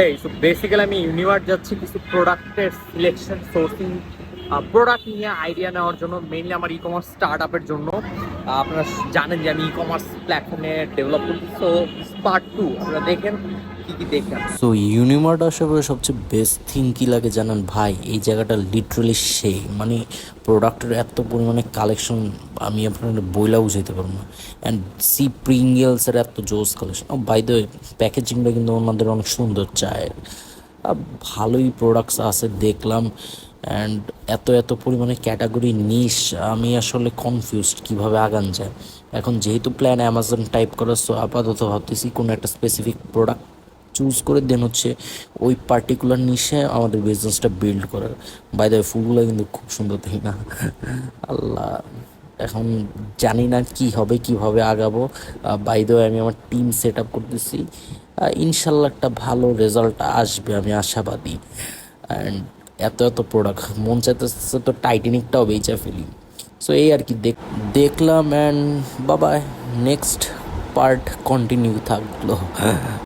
হেই so basically আমি universe যাচ্ছি কিছু প্রোডাক্টের সিলেকশন সোর্সিং প্রোডাক্ট নিয়ে আইডিয়া নেওয়ার জন্য মেইনলি আমার ই কমার্স স্টার্ট আপের জন্য। আপনারা জানেন যে আমি ই কমার্স প্ল্যাটফর্মে ডেভেলপ করছি সো পার্ট টু আপনারা দেখেন সো ইউনিমার্ট আসার পরে সবচেয়ে বেস্ট থিং কী লাগে জানেন ভাই? এই জায়গাটা লিটারালি সেই। মানে প্রোডাক্টের এত পরিমাণে কালেকশন আমি আপনার বইলা বুঝাইতে পারব না। অ্যান্ড সি প্রিঙ্গেলসের এত জোস কালেকশন বাই দ্য প্যাকেজিংটা কিন্তু ওনাদের অনেক সুন্দর চায় ভালোই প্রোডাক্টস আছে, দেখলাম। অ্যান্ড এত এত পরিমাণে ক্যাটাগরি নিস আমি আসলে কনফিউজড কীভাবে আগান যায়। এখন যেহেতু প্ল্যান অ্যামাজন টাইপ করা সো আপাতত ভাবতেছি কোনো একটা স্পেসিফিক প্রোডাক্ট চুজ করে দেন হচ্ছে ওই পার্টিকুলার নিশে আমাদের বিজনেসটা বিল্ড করার। বাই দ্য ফুলগুলো কিন্তু খুব সুন্দর, তাই না? আল্লাহ, এখন জানি না কি হবে, কীভাবে আগাবো। বাই দ্য আমি আমার টিম সেট আপ করতেছি ইনশাল্লাহ একটা ভালো রেজাল্ট আসবে, আমি আশাবাদী। অ্যান্ড এত এত প্রোডাক্ট মন চাইতেছে তো টাইটানিকটাও বেচা ফেলি। সো এই আর কি দেখ- দেখলাম অ্যান্ড বাবা নেক্সট পার্ট কন্টিনিউ থাকল।